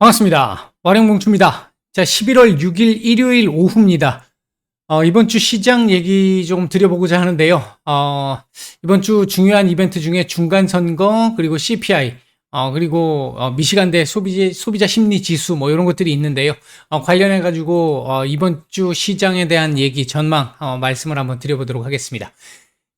반갑습니다. 와룡봉추입니다. 자, 11월 6일 일요일 오후입니다. 어, 이번 주 시장 얘기 좀 드려보고자 하는데요. 어, 이번 주 중요한 이벤트 중에 중간 선거, 그리고 CPI, 어, 그리고 어, 미시간대 소비자, 소비자 심리 지수 뭐 이런 것들이 있는데요. 어, 관련해 가지고 어, 이번 주 시장에 대한 얘기, 전망, 어, 말씀을 한번 드려보도록 하겠습니다.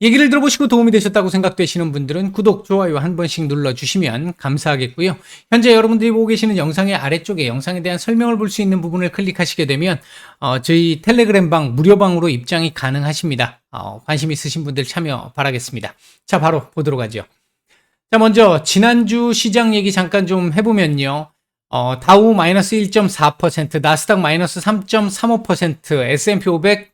얘기를 들어보시고 도움이 되셨다고 생각되시는 분들은 구독, 좋아요 한 번씩 눌러주시면 감사하겠고요. 현재 여러분들이 보고 계시는 영상의 아래쪽에 영상에 대한 설명을 볼 수 있는 부분을 클릭하시게 되면 어, 저희 텔레그램방 무료방으로 입장이 가능하십니다. 어, 관심 있으신 분들 참여 바라겠습니다. 자, 바로 보도록 하죠. 자, 먼저 지난주 시장 얘기 잠깐 좀 해보면요. 어, 다우 마이너스 1.4%, 나스닥 마이너스 3.35%, S&P 500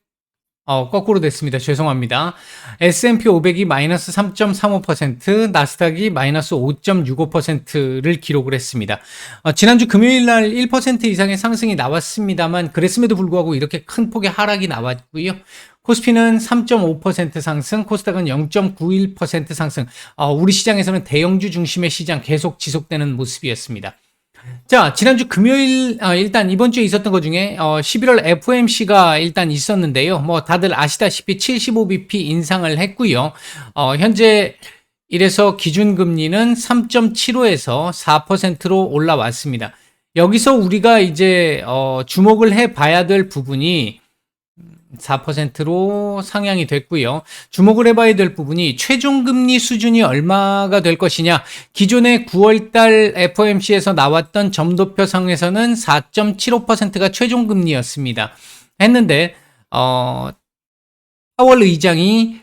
어, 거꾸로 됐습니다. 죄송합니다. S&P 500이 마이너스 3.35%, 나스닥이 마이너스 5.65%를 기록을 했습니다. 어, 지난주 금요일 날 1% 이상의 상승이 나왔습니다만 그랬음에도 불구하고 이렇게 큰 폭의 하락이 나왔고요. 코스피는 3.5% 상승, 코스닥은 0.91% 상승. 어, 우리 시장에서는 대형주 중심의 시장 계속 지속되는 모습이었습니다. 자, 지난주 금요일, 어, 일단 이번 주에 있었던 것 중에, 어, 11월 FOMC가 일단 있었는데요. 뭐, 다들 아시다시피 75bp 인상을 했고요. 어, 현재 이래서 기준금리는 3.75에서 4%로 올라왔습니다. 여기서 우리가 이제, 어, 주목을 해 봐야 될 부분이, 4%로 상향이 됐고요. 주목을 해봐야 될 부분이 최종 금리 수준이 얼마가 될 것이냐. 기존의 9월달 FOMC에서 나왔던 점도표상에서는 4.75%가 최종 금리였습니다. 했는데 어, 파월 의장이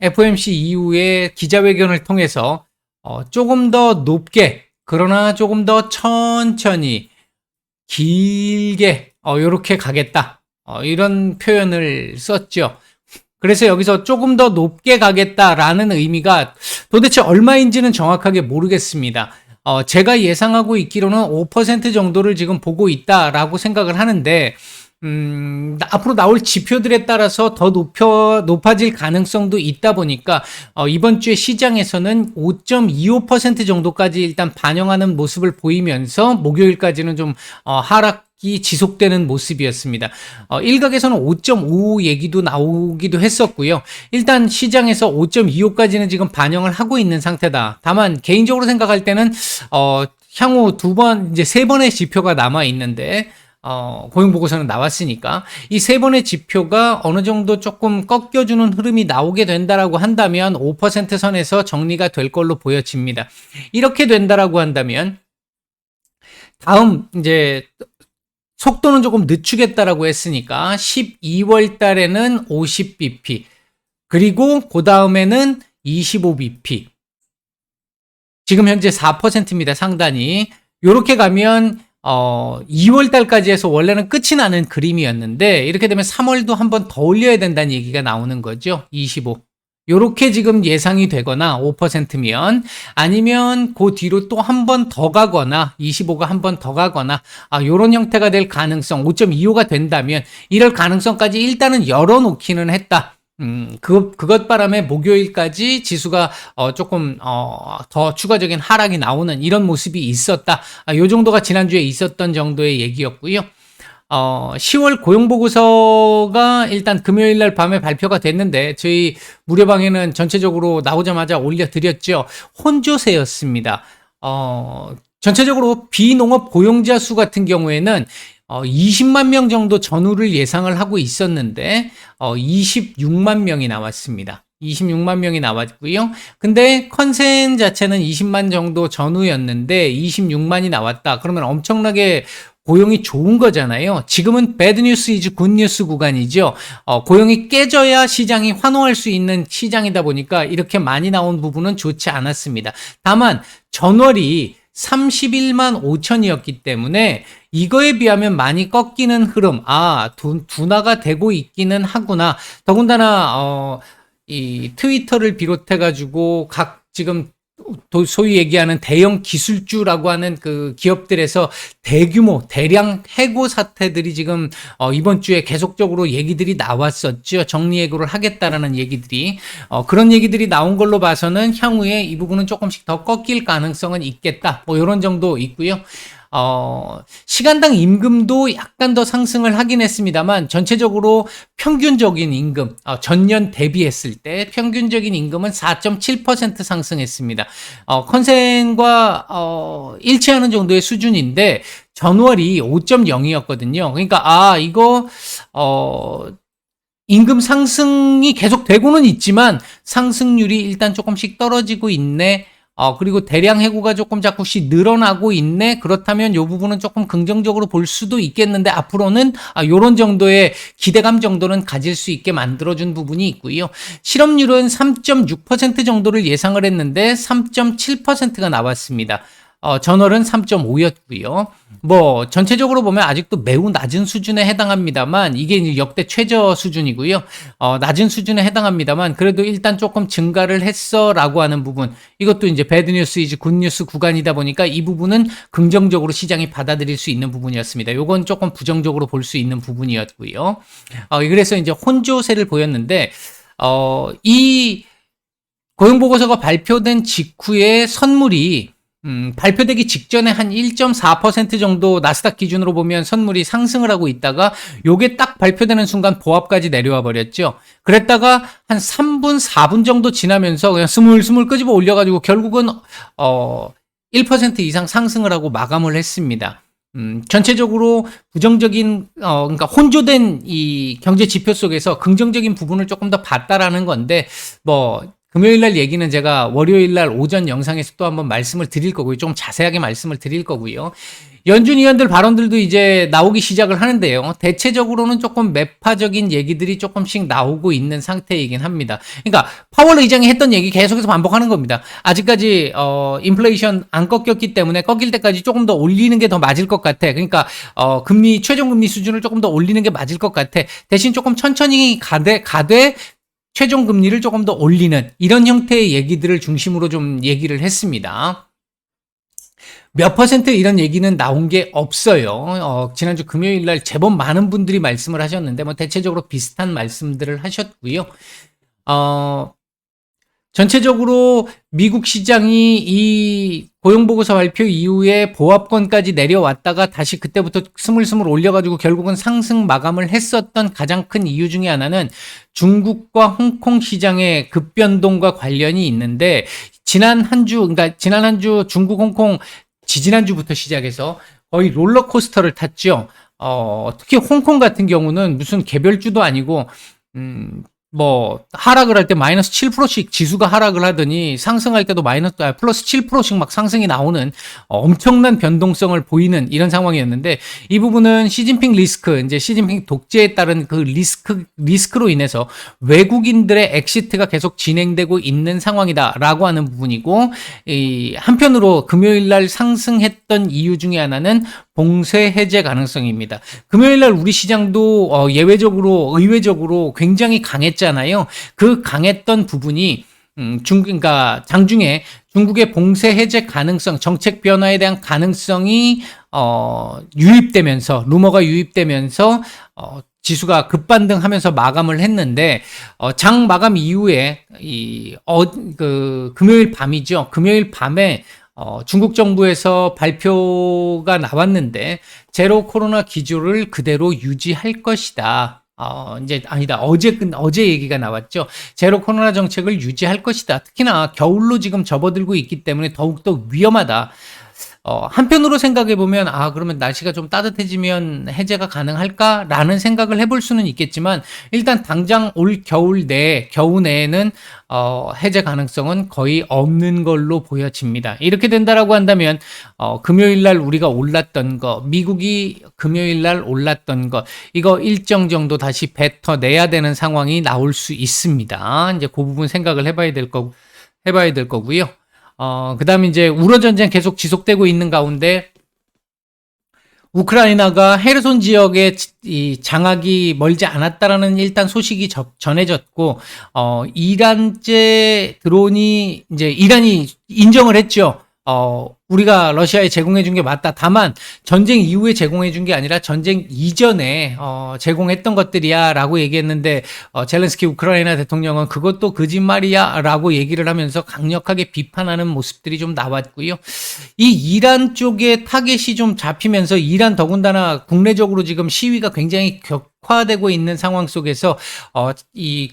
FOMC 이후에 기자회견을 통해서 어, 조금 더 높게 그러나 조금 더 천천히 길게 어, 이렇게 가겠다. 어, 이런 표현을 썼죠. 그래서 여기서 조금 더 높게 가겠다라는 의미가 도대체 얼마인지는 정확하게 모르겠습니다. 어, 제가 예상하고 있기로는 5% 정도를 지금 보고 있다라고 생각을 하는데, 음, 앞으로 나올 지표들에 따라서 더 높여, 높아질 가능성도 있다 보니까, 어, 이번 주에 시장에서는 5.25% 정도까지 일단 반영하는 모습을 보이면서, 목요일까지는 좀, 어, 하락 이 지속되는 모습이었습니다. 어, 일각에서는 5.5 얘기도 나오기도 했었고요. 일단 시장에서 5.25까지는 지금 반영을 하고 있는 상태다. 다만 개인적으로 생각할 때는 어, 향후 두 번, 이제 세 번의 지표가 남아 있는데 어, 고용보고서는 나왔으니까 이 세 번의 지표가 어느 정도 조금 꺾여주는 흐름이 나오게 된다라고 한다면 5% 선에서 정리가 될 걸로 보여집니다. 이렇게 된다라고 한다면 다음 이제 속도는 조금 늦추겠다라고 했으니까 12월 달에는 50bp 그리고 그 다음에는 25bp 지금 현재 4%입니다 상단이. 이렇게 가면 어 2월 달까지 해서 원래는 끝이 나는 그림이었는데 이렇게 되면 3월도 한번 더 올려야 된다는 얘기가 나오는 거죠 25 요렇게 지금 예상이 되거나 5%면 아니면 그 뒤로 또 한 번 더 가거나 25가 한 번 더 가거나 아 요런 형태가 될 가능성 5.25가 된다면 이럴 가능성까지 일단은 열어놓기는 했다. 음, 그, 그것 바람에 목요일까지 지수가, 어, 조금, 어, 더 추가적인 하락이 나오는 이런 모습이 있었다. 아, 요 정도가 지난주에 있었던 정도의 얘기였고요. 어, 10월 고용보고서가 일단 금요일 날 밤에 발표가 됐는데 저희 무료방에는 전체적으로 나오자마자 올려드렸죠. 혼조세였습니다. 어, 전체적으로 비농업 고용자 수 같은 경우에는 어, 20만 명 정도 전후를 예상을 하고 있었는데 어, 26만 명이 나왔습니다. 26만 명이 나왔고요. 근데 컨센 자체는 20만 정도 전후였는데 26만이 나왔다. 그러면 엄청나게 고용이 좋은 거잖아요. 지금은 배드 뉴스 이즈 굿 뉴스 구간이죠. 어, 고용이 깨져야 시장이 환호할 수 있는 시장이다 보니까 이렇게 많이 나온 부분은 좋지 않았습니다. 다만 전월이 31만 5천이었기 때문에 이거에 비하면 많이 꺾이는 흐름, 아, 두, 둔화가 되고 있기는 하구나. 더군다나, 어, 이 트위터를 비롯해가지고 각 지금 소위 얘기하는 대형 기술주라고 하는 그 기업들에서 대규모 대량 해고 사태들이 지금 어 이번 주에 계속적으로 얘기들이 나왔었죠. 정리 해고를 하겠다라는 얘기들이 어 그런 얘기들이 나온 걸로 봐서는 향후에 이 부분은 조금씩 더 꺾일 가능성은 있겠다. 뭐 이런 정도 있고요. 어, 시간당 임금도 약간 더 상승을 하긴 했습니다만 전체적으로 평균적인 임금 어, 전년 대비했을 때 평균적인 임금은 4.7% 상승했습니다. 어, 컨센과 어, 일치하는 정도의 수준인데 전월이 5.0이었거든요. 그러니까 아 이거 어 임금 상승이 계속 되고는 있지만 상승률이 일단 조금씩 떨어지고 있네. 어, 그리고 대량 해고가 조금 자꾸씩 늘어나고 있네. 그렇다면 이 부분은 조금 긍정적으로 볼 수도 있겠는데 앞으로는 아, 요런 정도의 기대감 정도는 가질 수 있게 만들어준 부분이 있고요. 실업률은 3.6% 정도를 예상을 했는데 3.7%가 나왔습니다. 어, 전월은 3.5였고요. 뭐 전체적으로 보면 아직도 매우 낮은 수준에 해당합니다만 이게 이제 역대 최저 수준이고요. 어, 낮은 수준에 해당합니다만 그래도 일단 조금 증가를 했어라고 하는 부분 이것도 이제 배드 뉴스 이제 굿 뉴스 구간이다 보니까 이 부분은 긍정적으로 시장이 받아들일 수 있는 부분이었습니다. 요건 조금 부정적으로 볼 수 있는 부분이었고요. 어, 그래서 이제 혼조세를 보였는데 어, 이 고용보고서가 발표된 직후에 선물이 음, 발표되기 직전에 한 1.4% 정도 나스닥 기준으로 보면 선물이 상승을 하고 있다가 요게 딱 발표되는 순간 보합까지 내려와 버렸죠. 그랬다가 한 3분, 4분 정도 지나면서 그냥 스물스물 끄집어 올려가지고 결국은 어, 1% 이상 상승을 하고 마감을 했습니다. 음, 전체적으로 부정적인, 어, 그러니까 혼조된 이 경제 지표 속에서 긍정적인 부분을 조금 더 봤다라는 건데, 뭐, 금요일 날 얘기는 제가 월요일 날 오전 영상에서 또 한번 말씀을 드릴 거고요. 좀 자세하게 말씀을 드릴 거고요. 연준 위원들 발언들도 이제 나오기 시작을 하는데요. 대체적으로는 조금 매파적인 얘기들이 조금씩 나오고 있는 상태이긴 합니다. 그러니까 파월 의장이 했던 얘기 계속해서 반복하는 겁니다. 아직까지 어 인플레이션 안 꺾였기 때문에 꺾일 때까지 조금 더 올리는 게 더 맞을 것 같아. 그러니까 어 금리 최종 금리 수준을 조금 더 올리는 게 맞을 것 같아. 대신 조금 천천히 가되 가되 최종 금리를 조금 더 올리는 이런 형태의 얘기들을 중심으로 좀 얘기를 했습니다. 몇 퍼센트 이런 얘기는 나온 게 없어요. 어, 지난주 금요일 날 제법 많은 분들이 말씀을 하셨는데 뭐 대체적으로 비슷한 말씀들을 하셨고요. 어, 전체적으로 미국 시장이 이 고용보고서 발표 이후에 보합권까지 내려왔다가 다시 그때부터 스물스물 올려가지고 결국은 상승 마감을 했었던 가장 큰 이유 중에 하나는 중국과 홍콩 시장의 급변동과 관련이 있는데 지난 한 주, 그러니까 지난 한 주 중국, 홍콩 지지난주부터 시작해서 거의 롤러코스터를 탔죠. 어, 특히 홍콩 같은 경우는 무슨 개별주도 아니고, 음, 뭐 하락을 할 때 마이너스 7%씩 지수가 하락을 하더니 상승할 때도 마이너스 아, 플러스 7%씩 막 상승이 나오는 엄청난 변동성을 보이는 이런 상황이었는데 이 부분은 시진핑 리스크 이제 시진핑 독재에 따른 그 리스크 리스크로 인해서 외국인들의 엑시트가 계속 진행되고 있는 상황이다라고 하는 부분이고 이 한편으로 금요일 날 상승했던 이유 중에 하나는 봉쇄 해제 가능성입니다. 금요일 날 우리 시장도 어, 예외적으로 의외적으로 굉장히 강했 잖아요. 그 강했던 부분이 음, 중, 그러니까 장중에 중국의 봉쇄 해제 가능성, 정책 변화에 대한 가능성이 어, 유입되면서 루머가 유입되면서 어, 지수가 급반등하면서 마감을 했는데 어, 장 마감 이후에 이 어, 그 금요일 밤이죠. 금요일 밤에 어, 중국 정부에서 발표가 나왔는데 제로 코로나 기조를 그대로 유지할 것이다. 어, 이제 아니다. 어제 어제 얘기가 나왔죠. 제로 코로나 정책을 유지할 것이다. 특히나 겨울로 지금 접어들고 있기 때문에 더욱더 위험하다. 어, 한편으로 생각해 보면 아 그러면 날씨가 좀 따뜻해지면 해제가 가능할까라는 생각을 해볼 수는 있겠지만 일단 당장 올 겨울 내 겨우 내에는 어, 해제 가능성은 거의 없는 걸로 보여집니다. 이렇게 된다라고 한다면 어, 금요일 날 우리가 올랐던 거 미국이 금요일 날 올랐던 거 이거 일정 정도 다시 뱉어내야 되는 상황이 나올 수 있습니다. 이제 그 부분 생각을 해봐야 될 거. 해봐야 될 거고요. 어, 그 다음에 이제 우러 전쟁 계속 지속되고 있는 가운데 우크라이나가 헤르손 지역의 이 장악이 멀지 않았다라는 일단 소식이 저, 전해졌고 어 이란제 드론이 이제 이란이 인정을 했죠. 어, 우리가 러시아에 제공해 준 게 맞다. 다만 전쟁 이후에 제공해 준 게 아니라 전쟁 이전에 어, 제공했던 것들이야라고 얘기했는데 어, 젤렌스키 우크라이나 대통령은 그것도 거짓말이야라고 얘기를 하면서 강력하게 비판하는 모습들이 좀 나왔고요. 이 이란 쪽에 타겟이 좀 잡히면서 이란 더군다나 국내적으로 지금 시위가 굉장히 격화되고 있는 상황 속에서 어, 이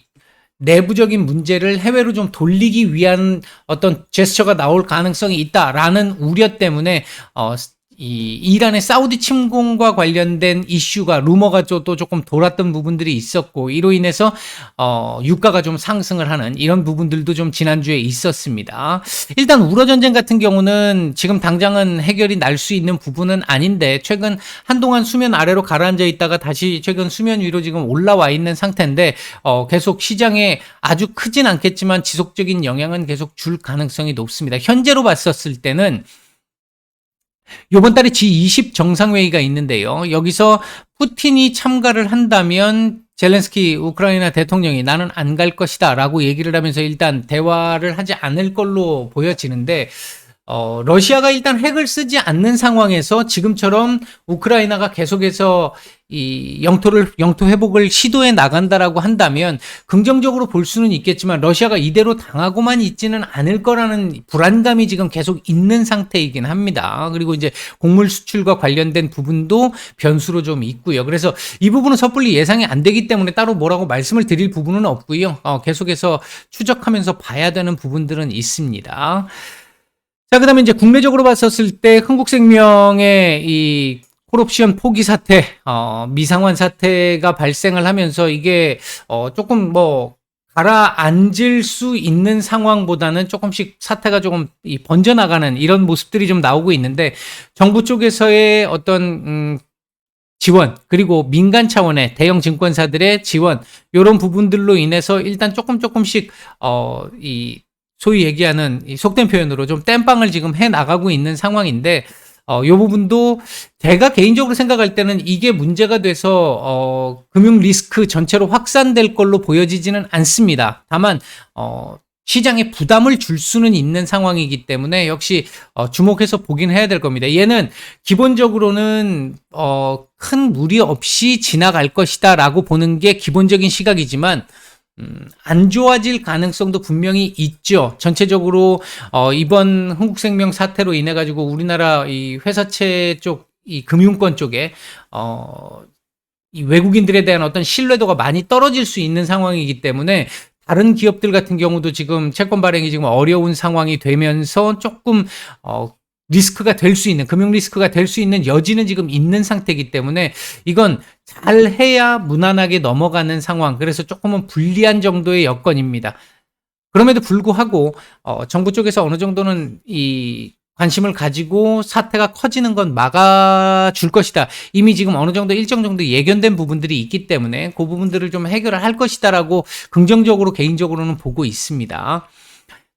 내부적인 문제를 해외로 좀 돌리기 위한 어떤 제스처가 나올 가능성이 있다라는 우려 때문에 어, 이 이란의 사우디 침공과 관련된 이슈가 루머가 또 조금 돌았던 부분들이 있었고 이로 인해서 어 유가가 좀 상승을 하는 이런 부분들도 좀 지난주에 있었습니다. 일단 우러 전쟁 같은 경우는 지금 당장은 해결이 날 수 있는 부분은 아닌데 최근 한동안 수면 아래로 가라앉아 있다가 다시 최근 수면 위로 지금 올라와 있는 상태인데 어 계속 시장에 아주 크진 않겠지만 지속적인 영향은 계속 줄 가능성이 높습니다. 현재로 봤었을 때는 요번 달에 G20 정상회의가 있는데요. 여기서 푸틴이 참가를 한다면 젤렌스키 우크라이나 대통령이 나는 안 갈 것이다 라고 얘기를 하면서 일단 대화를 하지 않을 걸로 보여지는데 어, 러시아가 일단 핵을 쓰지 않는 상황에서 지금처럼 우크라이나가 계속해서 이 영토를 영토 회복을 시도해 나간다라고 한다면 긍정적으로 볼 수는 있겠지만 러시아가 이대로 당하고만 있지는 않을 거라는 불안감이 지금 계속 있는 상태이긴 합니다. 그리고 이제 곡물 수출과 관련된 부분도 변수로 좀 있고요. 그래서 이 부분은 섣불리 예상이 안 되기 때문에 따로 뭐라고 말씀을 드릴 부분은 없고요. 어, 계속해서 추적하면서 봐야 되는 부분들은 있습니다. 자, 그 다음에 이제 국내적으로 봤었을 때 흥국생명의 이 콜옵션 포기 사태, 어, 미상환 사태가 발생을 하면서 이게, 어, 조금 뭐, 가라앉을 수 있는 상황보다는 조금씩 사태가 조금 이 번져나가는 이런 모습들이 좀 나오고 있는데, 정부 쪽에서의 어떤, 음, 지원, 그리고 민간 차원의 대형 증권사들의 지원, 요런 부분들로 인해서 일단 조금 조금씩, 어, 이, 소위 얘기하는 이 속된 표현으로 좀 땜빵을 지금 해 나가고 있는 상황인데 어, 요 부분도 제가 개인적으로 생각할 때는 이게 문제가 돼서 어, 금융 리스크 전체로 확산될 걸로 보여지지는 않습니다. 다만 어, 시장에 부담을 줄 수는 있는 상황이기 때문에 역시 어, 주목해서 보긴 해야 될 겁니다. 얘는 기본적으로는 어, 큰 무리 없이 지나갈 것이다라고 보는 게 기본적인 시각이지만 음, 안 좋아질 가능성도 분명히 있죠. 전체적으로 어, 이번 흥국생명 사태로 인해 가지고 우리나라 이 회사채 쪽 이 금융권 쪽에 어, 이 외국인들에 대한 어떤 신뢰도가 많이 떨어질 수 있는 상황이기 때문에 다른 기업들 같은 경우도 지금 채권 발행이 지금 어려운 상황이 되면서 조금 어, 리스크가 될 수 있는 금융 리스크가 될 수 있는 여지는 지금 있는 상태이기 때문에 이건 잘 해야 무난하게 넘어가는 상황. 그래서 조금은 불리한 정도의 여건입니다. 그럼에도 불구하고 어, 정부 쪽에서 어느 정도는 이 관심을 가지고 사태가 커지는 건 막아줄 것이다. 이미 지금 어느 정도 일정 정도 예견된 부분들이 있기 때문에 그 부분들을 좀 해결을 할 것이다라고 긍정적으로 개인적으로는 보고 있습니다.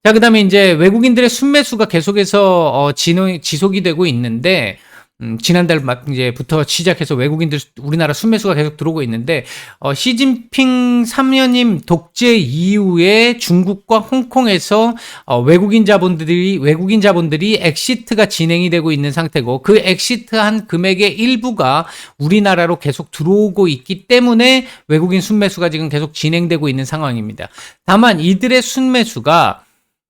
자, 그 다음에 이제 외국인들의 순매수가 계속해서 어, 진행, 지속이 되고 있는데, 음, 지난달 이제부터 시작해서 외국인들 우리나라 순매수가 계속 들어오고 있는데 어, 시진핑 3년임 독재 이후에 중국과 홍콩에서 어, 외국인 자본들이 외국인 자본들이 엑시트가 진행이 되고 있는 상태고 그 엑시트한 금액의 일부가 우리나라로 계속 들어오고 있기 때문에 외국인 순매수가 지금 계속 진행되고 있는 상황입니다. 다만 이들의 순매수가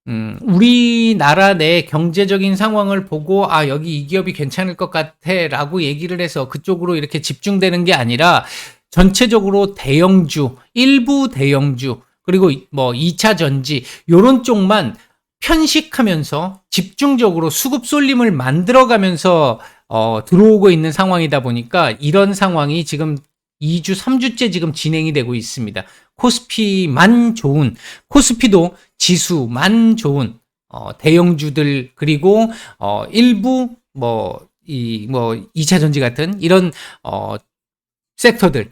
음, 우리나라 내 경제적인 상황을 보고, 아, 여기 이 기업이 괜찮을 것 같아, 라고 얘기를 해서 그쪽으로 이렇게 집중되는 게 아니라, 전체적으로 대형주, 일부 대형주, 그리고 뭐 2차 전지, 요런 쪽만 편식하면서 집중적으로 수급 쏠림을 만들어가면서 어, 들어오고 있는 상황이다 보니까 이런 상황이 지금 2주, 3주째 지금 진행이 되고 있습니다. 코스피만 좋은, 코스피도 지수만 좋은, 어, 대형주들, 그리고, 어, 일부, 뭐, 이, 뭐, 2차 전지 같은 이런, 어, 섹터들,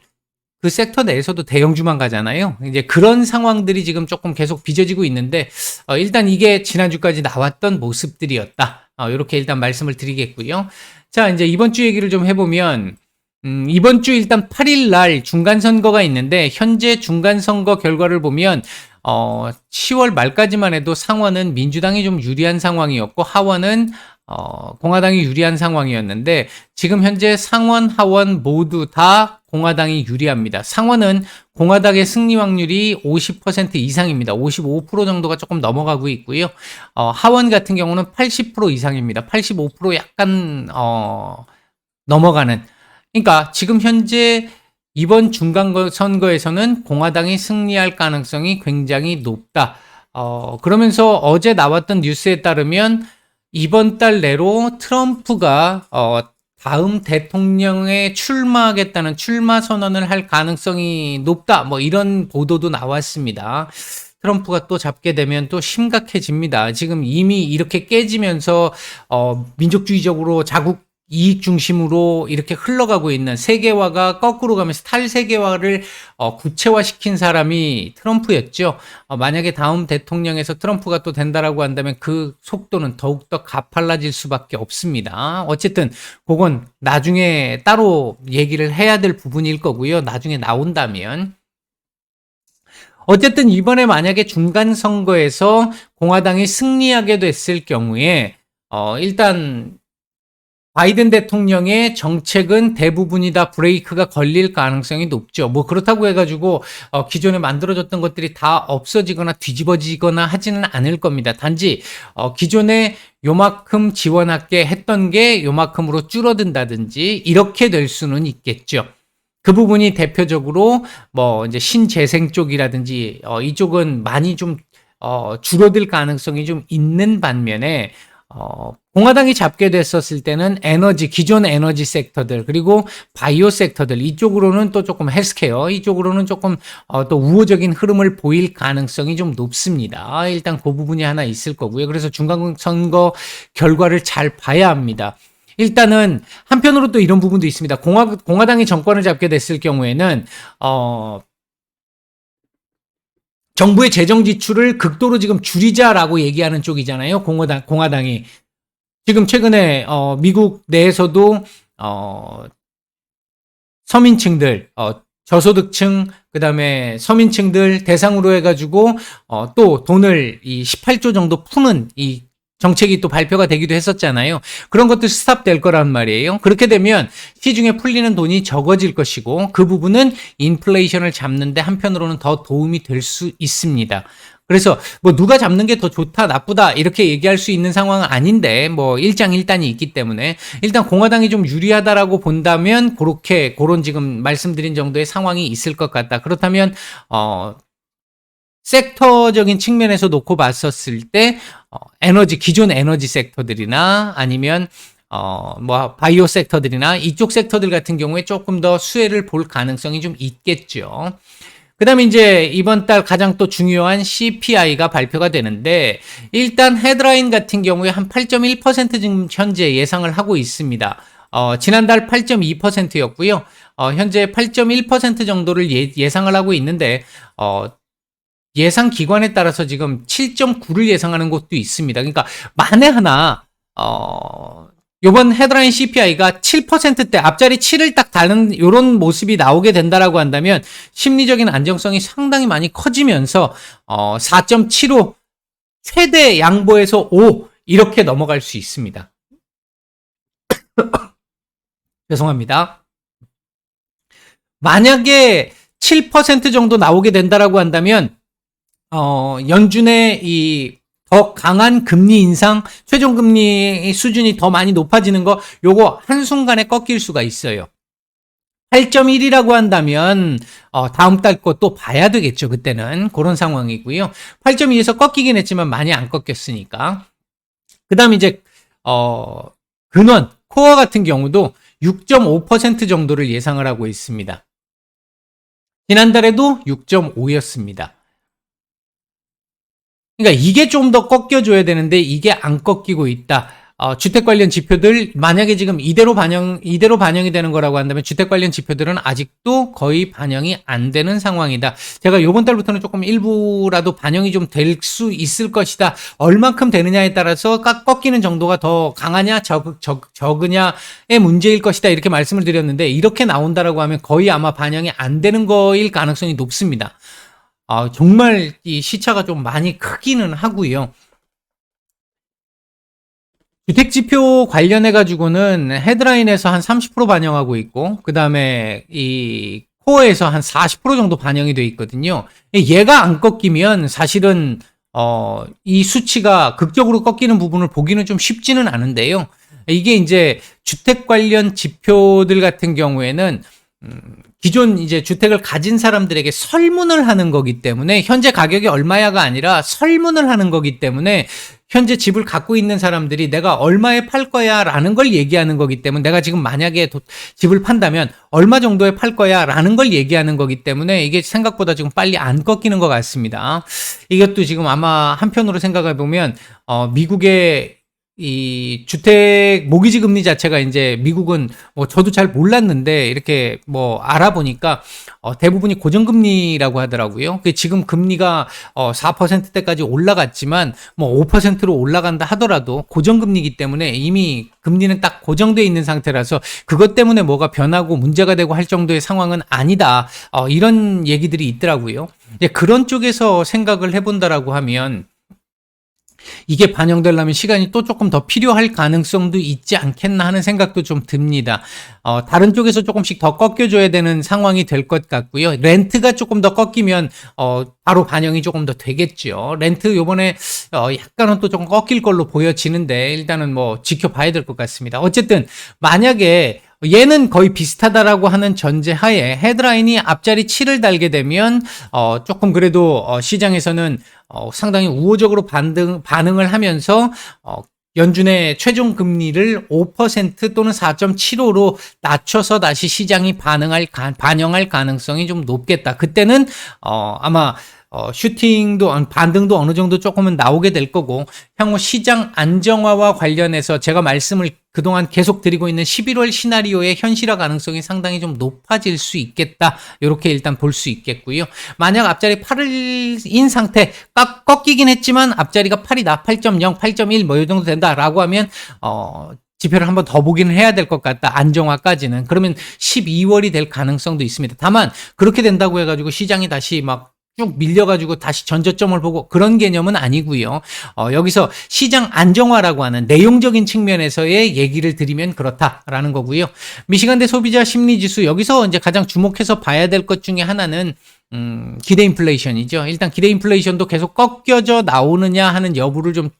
그 섹터 내에서도 대형주만 가잖아요. 이제 그런 상황들이 지금 조금 계속 빚어지고 있는데, 어, 일단 이게 지난주까지 나왔던 모습들이었다. 어, 이렇게 일단 말씀을 드리겠고요. 자, 이제 이번 주 얘기를 좀 해보면, 음, 이번 주 일단 8일 날 중간선거가 있는데 현재 중간선거 결과를 보면 어, 10월 말까지만 해도 상원은 민주당이 좀 유리한 상황이었고 하원은 어, 공화당이 유리한 상황이었는데 지금 현재 상원, 하원 모두 다 공화당이 유리합니다. 상원은 공화당의 승리 확률이 50% 이상입니다. 55% 정도가 조금 넘어가고 있고요. 어, 하원 같은 경우는 80% 이상입니다. 85% 약간 어, 넘어가는. 그러니까 지금 현재 이번 중간 선거에서는 공화당이 승리할 가능성이 굉장히 높다. 어, 그러면서 어제 나왔던 뉴스에 따르면 이번 달 내로 트럼프가 어, 다음 대통령에 출마하겠다는 출마 선언을 할 가능성이 높다. 뭐 이런 보도도 나왔습니다. 트럼프가 또 잡게 되면 또 심각해집니다. 지금 이미 이렇게 깨지면서 어, 민족주의적으로 자국 이익 중심으로 이렇게 흘러가고 있는 세계화가 거꾸로 가면서 탈세계화를 어, 구체화시킨 사람이 트럼프였죠. 어, 만약에 다음 대통령에서 트럼프가 또 된다라고 한다면 그 속도는 더욱더 가팔라질 수밖에 없습니다. 어쨌든 그건 나중에 따로 얘기를 해야 될 부분일 거고요. 나중에 나온다면. 어쨌든 이번에 만약에 중간 선거에서 공화당이 승리하게 됐을 경우에 어, 일단 바이든 대통령의 정책은 대부분이 다 브레이크가 걸릴 가능성이 높죠. 뭐 그렇다고 해가지고 어, 기존에 만들어졌던 것들이 다 없어지거나 뒤집어지거나 하지는 않을 겁니다. 단지 어, 기존에 요만큼 지원할게 했던 게 요만큼으로 줄어든다든지 이렇게 될 수는 있겠죠. 그 부분이 대표적으로 뭐 이제 신재생 쪽이라든지 어, 이쪽은 많이 좀 어, 줄어들 가능성이 좀 있는 반면에 어, 공화당이 잡게 됐었을 때는 에너지, 기존 에너지 섹터들, 그리고 바이오 섹터들, 이쪽으로는 또 조금 헬스케어, 이쪽으로는 조금 어, 또 우호적인 흐름을 보일 가능성이 좀 높습니다. 일단 그 부분이 하나 있을 거고요. 그래서 중간선거 결과를 잘 봐야 합니다. 일단은 한편으로 또 이런 부분도 있습니다. 공화, 공화당이 정권을 잡게 됐을 경우에는, 어, 정부의 재정 지출을 극도로 지금 줄이자라고 얘기하는 쪽이잖아요. 공화당, 공화당이. 지금 최근에, 어, 미국 내에서도, 어, 서민층들, 어, 저소득층, 그 다음에 서민층들 대상으로 해가지고, 어, 또 돈을 이 18조 정도 푸는 이 정책이 또 발표가 되기도 했었잖아요. 그런 것도 스탑될 거란 말이에요. 그렇게 되면 시중에 풀리는 돈이 적어질 것이고 그 부분은 인플레이션을 잡는데 한편으로는 더 도움이 될 수 있습니다. 그래서 뭐 누가 잡는 게 더 좋다 나쁘다 이렇게 얘기할 수 있는 상황은 아닌데 뭐 일장일단이 있기 때문에 일단 공화당이 좀 유리하다라고 본다면 그렇게 그런 지금 말씀드린 정도의 상황이 있을 것 같다. 그렇다면 어 섹터적인 측면에서 놓고 봤었을 때 어, 에너지 기존 에너지 섹터들이나 아니면 어, 뭐, 바이오 섹터들이나 이쪽 섹터들 같은 경우에 조금 더 수혜를 볼 가능성이 좀 있겠죠. 그 다음에 이제 이번 달 가장 또 중요한 CPI가 발표가 되는데, 일단 헤드라인 같은 경우에 한 8.1% 지금 현재 예상을 하고 있습니다. 어, 지난달 8.2%였고요. 어, 현재 8.1% 정도를 예, 예상을 하고 있는데, 어, 예상 기관에 따라서 지금 7.9를 예상하는 곳도 있습니다. 그러니까 만에 하나 어 요번 헤드라인 CPI가 7%대 앞자리 7을 딱 다는 이런 모습이 나오게 된다라고 한다면 심리적인 안정성이 상당히 많이 커지면서 어 4.75 최대 양보에서 5 이렇게 넘어갈 수 있습니다. 죄송합니다. 만약에 7% 정도 나오게 된다라고 한다면 어, 연준의 이 더 강한 금리 인상, 최종 금리 수준이 더 많이 높아지는 거, 요거 한순간에 꺾일 수가 있어요. 8.1이라고 한다면, 어, 다음 달거또 봐야 되겠죠, 그때는. 그런 상황이고요. 8.2에서 꺾이긴 했지만 많이 안 꺾였으니까. 그 다음 이제, 어, 근원, 코어 같은 경우도 6.5% 정도를 예상을 하고 있습니다. 지난달에도 6.5였습니다. 그러니까 이게 좀 더 꺾여줘야 되는데 이게 안 꺾이고 있다. 어, 주택 관련 지표들 만약에 지금 이대로 반영 이대로 반영이 되는 거라고 한다면 주택 관련 지표들은 아직도 거의 반영이 안 되는 상황이다. 제가 요번 달부터는 조금 일부라도 반영이 좀 될 수 있을 것이다. 얼만큼 되느냐에 따라서 깎, 꺾이는 정도가 더 강하냐 적, 적, 적으냐의 문제일 것이다. 이렇게 말씀을 드렸는데 이렇게 나온다라고 하면 거의 아마 반영이 안 되는 거일 가능성이 높습니다. 어, 정말 이 시차가 좀 많이 크기는 하고요. 주택 지표 관련해 가지고는 헤드라인에서 한 30% 반영하고 있고 그다음에 이 코어에서 한 40% 정도 반영이 돼 있거든요. 얘가 안 꺾이면 사실은 어, 이 수치가 극적으로 꺾이는 부분을 보기는 좀 쉽지는 않은데요. 이게 이제 주택 관련 지표들 같은 경우에는 음, 기존 이제 주택을 가진 사람들에게 설문을 하는 거기 때문에 현재 가격이 얼마야가 아니라 설문을 하는 거기 때문에 현재 집을 갖고 있는 사람들이 내가 얼마에 팔 거야 라는 걸 얘기하는 거기 때문에 내가 지금 만약에 도- 집을 판다면 얼마 정도에 팔 거야 라는 걸 얘기하는 거기 때문에 이게 생각보다 지금 빨리 안 꺾이는 것 같습니다. 이것도 지금 아마 한편으로 생각해 보면 어, 미국의 이 주택 모기지 금리 자체가 이제 미국은 뭐 저도 잘 몰랐는데 이렇게 뭐 알아보니까 어 대부분이 고정금리라고 하더라고요. 그 지금 금리가 어 4%대까지 올라갔지만 뭐 5%로 올라간다 하더라도 고정금리이기 때문에 이미 금리는 딱 고정돼 있는 상태라서 그것 때문에 뭐가 변하고 문제가 되고 할 정도의 상황은 아니다. 어 이런 얘기들이 있더라고요. 이제 그런 쪽에서 생각을 해본다라고 하면 이게 반영되려면 시간이 또 조금 더 필요할 가능성도 있지 않겠나 하는 생각도 좀 듭니다. 어, 다른 쪽에서 조금씩 더 꺾여줘야 되는 상황이 될 것 같고요. 렌트가 조금 더 꺾이면 어, 바로 반영이 조금 더 되겠죠. 렌트 요번에 어, 약간은 또 조금 꺾일 걸로 보여지는데 일단은 뭐 지켜봐야 될 것 같습니다. 어쨌든 만약에 얘는 거의 비슷하다라고 하는 전제하에 헤드라인이 앞자리 7을 달게 되면 어 조금 그래도 어 시장에서는 어 상당히 우호적으로 반등 반응을 하면서 어 연준의 최종 금리를 5% 또는 4.75로 낮춰서 다시 시장이 반응할 가- 반영할 가능성이 좀 높겠다. 그때는 어 아마 어, 슈팅도 어, 반등도 어느 정도 조금은 나오게 될 거고 향후 시장 안정화와 관련해서 제가 말씀을 그동안 계속 드리고 있는 11월 시나리오의 현실화 가능성이 상당히 좀 높아질 수 있겠다. 이렇게 일단 볼 수 있겠고요. 만약 앞자리 8일인 상태 깎, 꺾이긴 했지만 앞자리가 8이다. 8.0, 8.1 뭐 이 정도 된다라고 하면 어 지표를 한번 더 보기는 해야 될 것 같다. 안정화까지는. 그러면 12월이 될 가능성도 있습니다. 다만 그렇게 된다고 해가지고 시장이 다시 막 쭉 밀려가지고 다시 전저점을 보고 그런 개념은 아니고요. 어, 여기서 시장 안정화라고 하는 내용적인 측면에서의 얘기를 드리면 그렇다라는 거고요. 미시간대 소비자 심리지수 여기서 이제 가장 주목해서 봐야 될 것 중에 하나는 음, 기대 인플레이션이죠. 일단 기대 인플레이션도 계속 꺾여져 나오느냐 하는 여부를 좀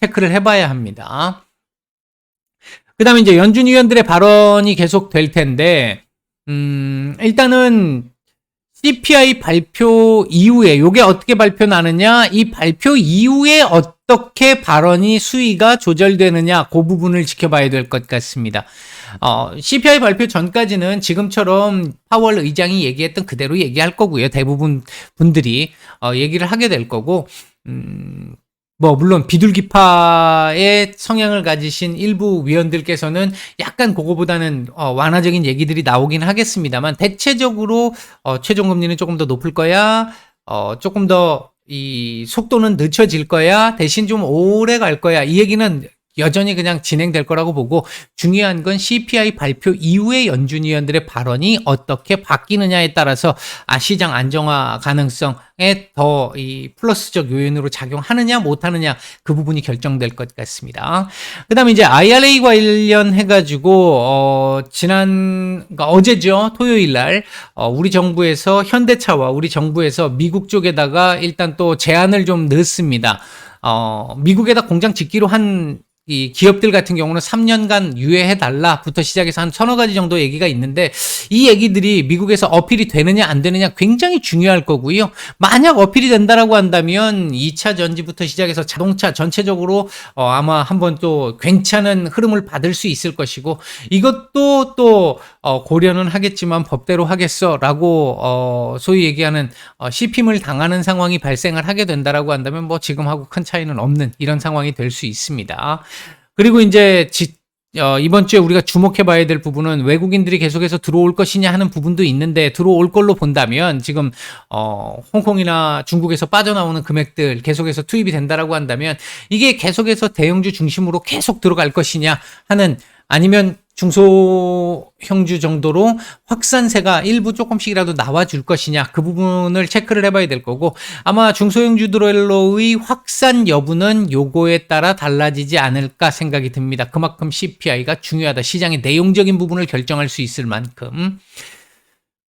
체크를 해봐야 합니다. 그 다음에 이제 연준 위원들의 발언이 계속 될 텐데, 음, 일단은 CPI 발표 이후에 요게 어떻게 발표 나느냐 이 발표 이후에 어떻게 발언이 수위가 조절되느냐 그 부분을 지켜봐야 될 것 같습니다. 어, CPI 발표 전까지는 지금처럼 파월 의장이 얘기했던 그대로 얘기할 거고요. 대부분 분들이 어, 얘기를 하게 될 거고 음, 뭐 물론 비둘기파의 성향을 가지신 일부 위원들께서는 약간 그거보다는 어, 완화적인 얘기들이 나오긴 하겠습니다만 대체적으로 어, 최종 금리는 조금 더 높을 거야. 어, 조금 더 이 속도는 늦춰질 거야. 대신 좀 오래 갈 거야. 이 얘기는 여전히 그냥 진행될 거라고 보고 중요한 건 CPI 발표 이후에 연준 위원들의 발언이 어떻게 바뀌느냐에 따라서 아 시장 안정화 가능성에 더 이 플러스적 요인으로 작용하느냐 못하느냐 그 부분이 결정될 것 같습니다. 그다음에 이제 IRA 관련해 가지고 어 지난 그러니까 어제죠 토요일 날 어, 우리 정부에서 현대차와 우리 정부에서 미국 쪽에다가 일단 또 제안을 좀 넣습니다. 어 미국에다 공장 짓기로 한 이 기업들 같은 경우는 3년간 유예해 달라부터 시작해서 한 서너 가지 정도 얘기가 있는데 이 얘기들이 미국에서 어필이 되느냐 안 되느냐 굉장히 중요할 거고요. 만약 어필이 된다라고 한다면 2차 전지부터 시작해서 자동차 전체적으로 어, 아마 한번 또 괜찮은 흐름을 받을 수 있을 것이고 이것도 또 어, 고려는 하겠지만 법대로 하겠어라고 어, 소위 얘기하는 어, CPM을 당하는 상황이 발생을 하게 된다라고 한다면 뭐 지금하고 큰 차이는 없는 이런 상황이 될 수 있습니다. 그리고 이제 지, 어, 이번 주에 우리가 주목해 봐야 될 부분은 외국인들이 계속해서 들어올 것이냐 하는 부분도 있는데 들어올 걸로 본다면 지금 어, 홍콩이나 중국에서 빠져나오는 금액들 계속해서 투입이 된다라고 한다면 이게 계속해서 대형주 중심으로 계속 들어갈 것이냐 하는 아니면 중소형주 정도로 확산세가 일부 조금씩이라도 나와줄 것이냐 그 부분을 체크를 해봐야 될 거고 아마 중소형주들로의 확산 여부는 요거에 따라 달라지지 않을까 생각이 듭니다. 그만큼 CPI가 중요하다. 시장의 내용적인 부분을 결정할 수 있을 만큼.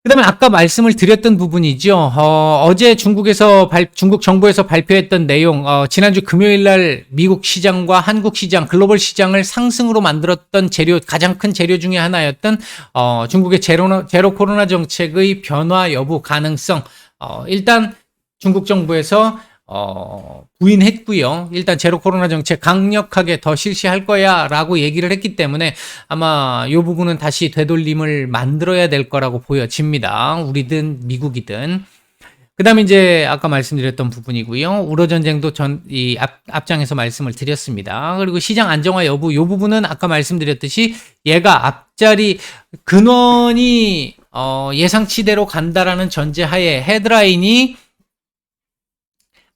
그다음에 아까 말씀을 드렸던 부분이죠. 어, 제 중국에서 발, 중국 정부에서 발표했던 내용, 어, 지난주 금요일 날 미국 시장과 한국 시장, 글로벌 시장을 상승으로 만들었던 재료 가장 큰 재료 중의 하나였던 어, 중국의 제로 제로 코로나 정책의 변화 여부 가능성. 어, 일단 중국 정부에서 어, 부인했고요. 일단 제로 코로나 정책 강력하게 더 실시할 거야라고 얘기를 했기 때문에 아마 이 부분은 다시 되돌림을 만들어야 될 거라고 보여집니다. 우리든 미국이든. 그다음에 이제 아까 말씀드렸던 부분이고요. 우러 전쟁도 전 이앞 앞장에서 말씀을 드렸습니다. 그리고 시장 안정화 여부 요 부분은 아까 말씀드렸듯이 얘가 앞자리 근원이 어 예상치대로 간다라는 전제하에 헤드라인이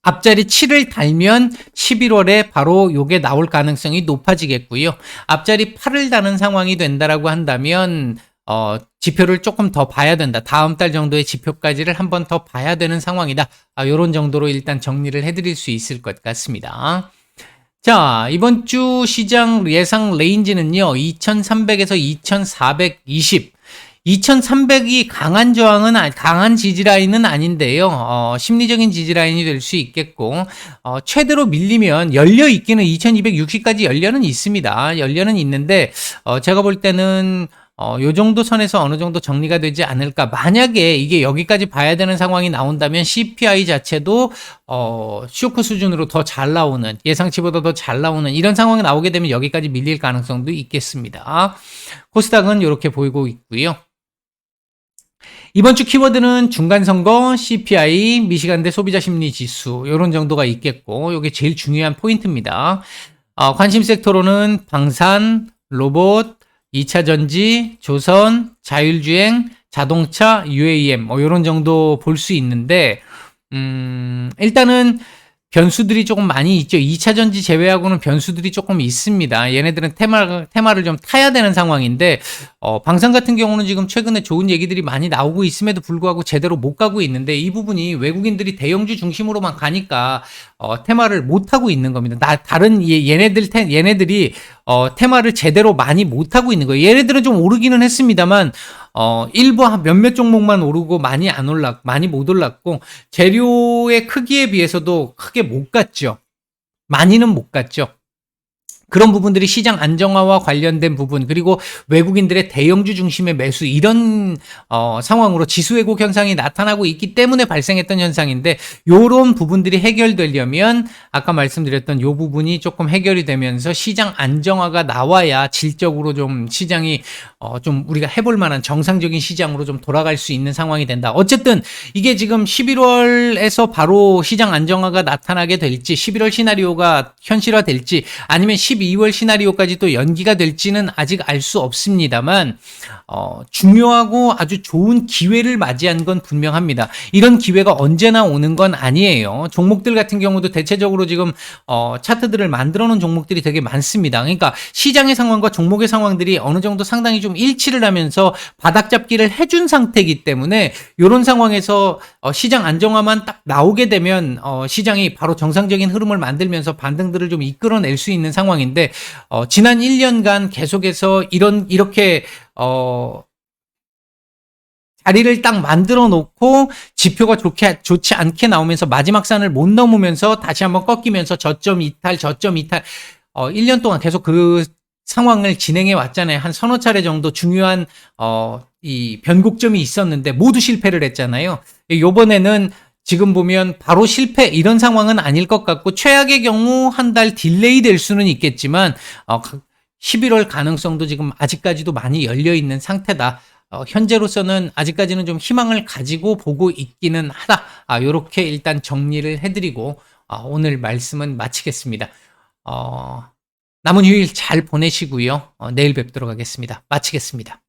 앞자리 7을 달면 11월에 바로 요게 나올 가능성이 높아지겠고요. 앞자리 8을 다는 상황이 된다라고 한다면 어, 지표를 조금 더 봐야 된다. 다음 달 정도의 지표까지를 한 번 더 봐야 되는 상황이다. 아, 요런 정도로 일단 정리를 해드릴 수 있을 것 같습니다. 자, 이번 주 시장 예상 레인지는요, 2300에서 2420. 2300이 강한 저항은 아, 강한 지지라인은 아닌데요. 어, 심리적인 지지라인이 될 수 있겠고 어, 최대로 밀리면 열려 있기는 2260까지 열려는 있습니다. 열려는 있는데 어, 제가 볼 때는 어, 요 정도 선에서 어느 정도 정리가 되지 않을까. 만약에 이게 여기까지 봐야 되는 상황이 나온다면 CPI 자체도 어, 쇼크 수준으로 더 잘 나오는 예상치보다 더 잘 나오는 이런 상황이 나오게 되면 여기까지 밀릴 가능성도 있겠습니다. 코스닥은 이렇게 보이고 있고요. 이번 주 키워드는 중간선거, CPI, 미시간대 소비자 심리 지수, 이런 정도가 있겠고, 이게 제일 중요한 포인트입니다. 어, 관심 섹터로는 방산, 로봇, 2차 전지, 조선, 자율주행, 자동차, UAM, 뭐, 이런 정도 볼 수 있는데, 음, 일단은 변수들이 조금 많이 있죠. 2차 전지 제외하고는 변수들이 조금 있습니다. 얘네들은 테마, 테마를 좀 타야 되는 상황인데, 어, 방산 같은 경우는 지금 최근에 좋은 얘기들이 많이 나오고 있음에도 불구하고 제대로 못 가고 있는데, 이 부분이 외국인들이 대형주 중심으로만 가니까, 어, 테마를 못 하고 있는 겁니다. 나, 다른 얘네들, 테, 얘네들이, 어, 테마를 제대로 많이 못 하고 있는 거예요. 얘네들은 좀 오르기는 했습니다만, 어, 일부 몇몇 종목만 오르고 많이 안 올랐, 많이 못 올랐고, 재료의 크기에 비해서도 크게 못 갔죠. 많이는 못 갔죠. 그런 부분들이 시장 안정화와 관련된 부분 그리고 외국인들의 대형주 중심의 매수 이런 어, 상황으로 지수 왜곡 현상이 나타나고 있기 때문에 발생했던 현상인데 요런 부분들이 해결되려면 아까 말씀드렸던 요 부분이 조금 해결이 되면서 시장 안정화가 나와야 질적으로 좀 시장이 어, 좀 우리가 해볼 만한 정상적인 시장으로 좀 돌아갈 수 있는 상황이 된다. 어쨌든 이게 지금 11월에서 바로 시장 안정화가 나타나게 될지 11월 시나리오가 현실화 될지 아니면 12 12월 시나리오까지 또 연기가 될지는 아직 알 수 없습니다만 어, 중요하고 아주 좋은 기회를 맞이한 건 분명합니다. 이런 기회가 언제나 오는 건 아니에요. 종목들 같은 경우도 대체적으로 지금 어, 차트들을 만들어 놓은 종목들이 되게 많습니다. 그러니까 시장의 상황과 종목의 상황들이 어느 정도 상당히 좀 일치를 하면서 바닥 잡기를 해준 상태이기 때문에 이런 상황에서 어, 시장 안정화만 딱 나오게 되면 어, 시장이 바로 정상적인 흐름을 만들면서 반등들을 좀 이끌어낼 수 있는 상황인데 상황인데 어, 지난 1년간 계속해서 이런 이렇게 어, 자리를 딱 만들어 놓고 지표가 좋게 좋지 않게 나오면서 마지막 산을 못 넘으면서 다시 한번 꺾이면서 저점 이탈 저점 이탈 어 1년 동안 계속 그 상황을 진행해 왔잖아요. 한 서너 차례 정도 중요한 어 이 변곡점이 있었는데 모두 실패를 했잖아요. 요번에는 지금 보면 바로 실패 이런 상황은 아닐 것 같고 최악의 경우 한 달 딜레이 될 수는 있겠지만 어, 11월 가능성도 지금 아직까지도 많이 열려 있는 상태다. 어, 현재로서는 아직까지는 좀 희망을 가지고 보고 있기는 하다. 아, 요렇게 일단 정리를 해드리고 어, 오늘 말씀은 마치겠습니다. 어, 남은 휴일 잘 보내시고요. 어, 내일 뵙도록 하겠습니다. 마치겠습니다.